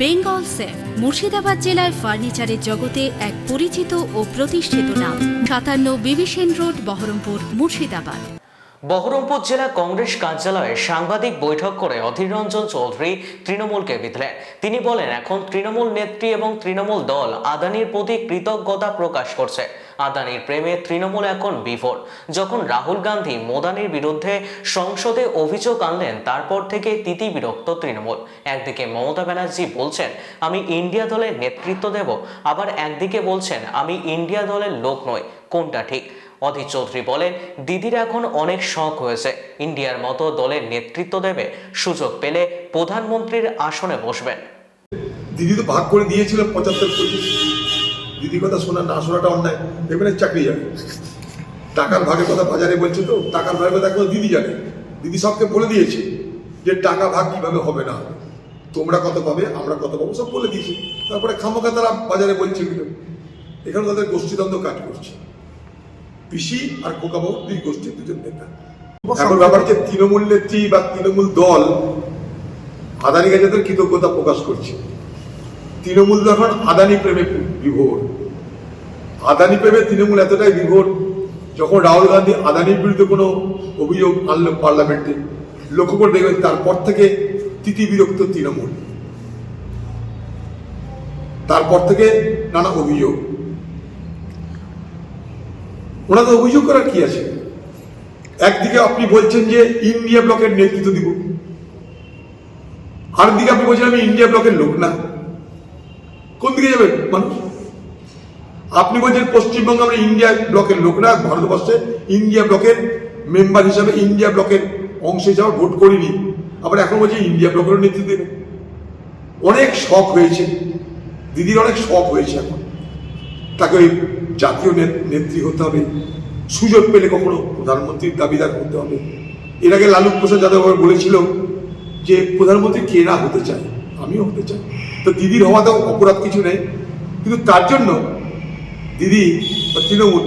Bengal safe, Murshidabad জেলায় ফার্নিচারের জগতে এক পরিচিত ও প্রতিষ্ঠিত নাম। সাতান্ন বিবিসেন রোড, বহরমপুর, মুর্শিদাবাদ। বহরমপুর জেলা কংগ্রেস কার্যালয়ে সাংবাদিক বৈঠক করে অধীর রঞ্জন চৌধুরী তৃণমূলকে বিধলেন। তিনি বলেন, এখন তৃণমূল নেত্রী এবং তৃণমূল দল আদানির প্রতি কৃতজ্ঞতা প্রকাশ করছে। আদানির প্রেমে তৃণমূল এখন বিভোর যখন রাহুল গান্ধী মোদানির বিরুদ্ধে সংসদে অভিযোগ আনলেন, তারপর থেকে তিতি বিরক্ত তৃণমূল। একদিকে মমতা ব্যানার্জি বলছেন, আমি ইন্ডিয়া দলের নেতৃত্ব দেব। আবার একদিকে বলছেন, আমি ইন্ডিয়া দলের লোক নই। কোনটা ঠিক? অধীর চৌধুরী বলেন, দিদির এখন অনেক শখ হয়েছে। ইন্ডিয়ার মতো দলের নেতৃত্ব দেবে। সুযোগ পেলে প্রধানমন্ত্রীর আসনে বসবেন। দিদি তো ভাগ করে দিয়েছিল পঁচাত্তর পঁচিশ দিদি কথা শোনা না শোনাটা অন্যায়। এখানে চাকরি যাবে টাকার ভাগের কথা বাজারে বলছে তো টাকার ভাগের কথা এখন দিদি জানে। দিদি সবকে বলে দিয়েছে যে টাকা ভাগ কীভাবে হবে না তোমরা কত পাবে আমরা কত পাবো সব বলে দিয়েছি। তারপরে খামোখা তারা বাজারে বলছে এখানে তাদের গোষ্ঠীদ্বন্দ্ব কাজ করছে। পিসি আর কোকাবাবু দুই গোষ্ঠীর দুজন নেতা। এখন ব্যাপার হচ্ছে তৃণমূল নেত্রী বা তৃণমূল দল আদানি কাছে কৃতজ্ঞতা প্রকাশ করছে। তৃণমূল তো এখন আদানি প্রেমে বিভোর। আদানি প্রেমে তৃণমূল এতটাই বিভোর, যখন রাহুল গান্ধী আদানির বিরুদ্ধে কোনো অভিযোগ আনলো পার্লামেন্টে, লক্ষ্য করে দেখবেন তারপর থেকে তিতি বিরক্ত তৃণমূল। তারপর থেকে নানা অভিযোগ। ওনাদের অভিযোগ করার কি আছে? একদিকে আপনি বলছেন যে ইন্ডিয়া ব্লকের নেতৃত্ব দিব। আরেকদিকে আপনি বলছেন আমি ইন্ডিয়া ব্লকের লোক না। কোন দিকে যাবে মানুষ? আপনি বলছেন পশ্চিমবঙ্গ আমরা ইন্ডিয়া ব্লকের লোক না, ভারতবর্ষে ইন্ডিয়া ব্লকের মেম্বার হিসাবে ইন্ডিয়া ব্লকের অংশ হিসাবে ভোট করিনি। আবার এখন বলছি ইন্ডিয়া ব্লকেরও নেতৃত্ব দেবে। অনেক শখ হয়েছে দিদির অনেক শখ হয়েছে এখন। তাকে ওই জাতীয় নেত্রী হতে হবে। সুযোগ পেলে কখনো প্রধানমন্ত্রীর দাবিদার হতে হবে। এর আগে লালু প্রসাদ যাদব বলেছিল যে প্রধানমন্ত্রী কে না হতে চায়? আমিও হতে চাই। তো দিদির হওয়াতেও অপরাধ কিছু নেই। কিন্তু তার জন্য দিদি বা তৃণমূল,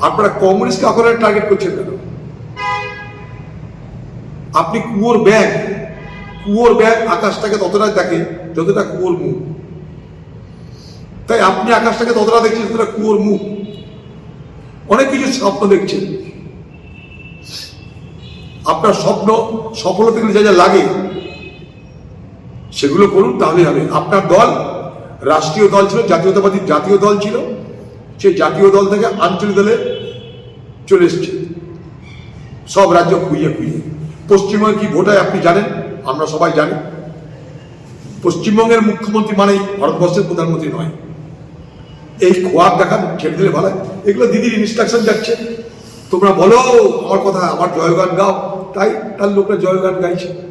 আপনারা কংগ্রেসকে আপনারা টার্গেট করছেন কেন? আপনি কুয়োর ব্যাগ কুয়োর ব্যাগ আকাশটাকে ততটা দেখে যতটা কুয়োর মুখ। তাই আপনি আকাশটাকে ততটা দেখছেন যতটা কুয়োর মুখ। অনেক কিছু স্বপ্ন দেখছেন। আপনার স্বপ্ন সফল হতে গেলে যা যা লাগে সেগুলো করুন, তাহলে হবে। আপনার দল রাষ্ট্রীয় দল ছিল, জাতীয়তাবাদী জাতীয় দল ছিল। সেই জাতীয় দল থেকে আঞ্চলিক দলে চলে এসছে। সব রাজ্য খুইয়ে খুইয়ে। পশ্চিমবঙ্গে কি ভোট হয় আপনি জানেন? আমরা সবাই জানি। পশ্চিমবঙ্গের মুখ্যমন্ত্রী মানেই ভারতবর্ষের প্রধানমন্ত্রী নয়। এই খোয়াব দেখান, ছেড়ে দিলে ভালো। এগুলো দিদির ইনস্ট্রাকশন যাচ্ছে। তোমরা বলো, আমার কথা, আমার জয়গান গাও। তাই তার লোকরা জয়গান গাইছে।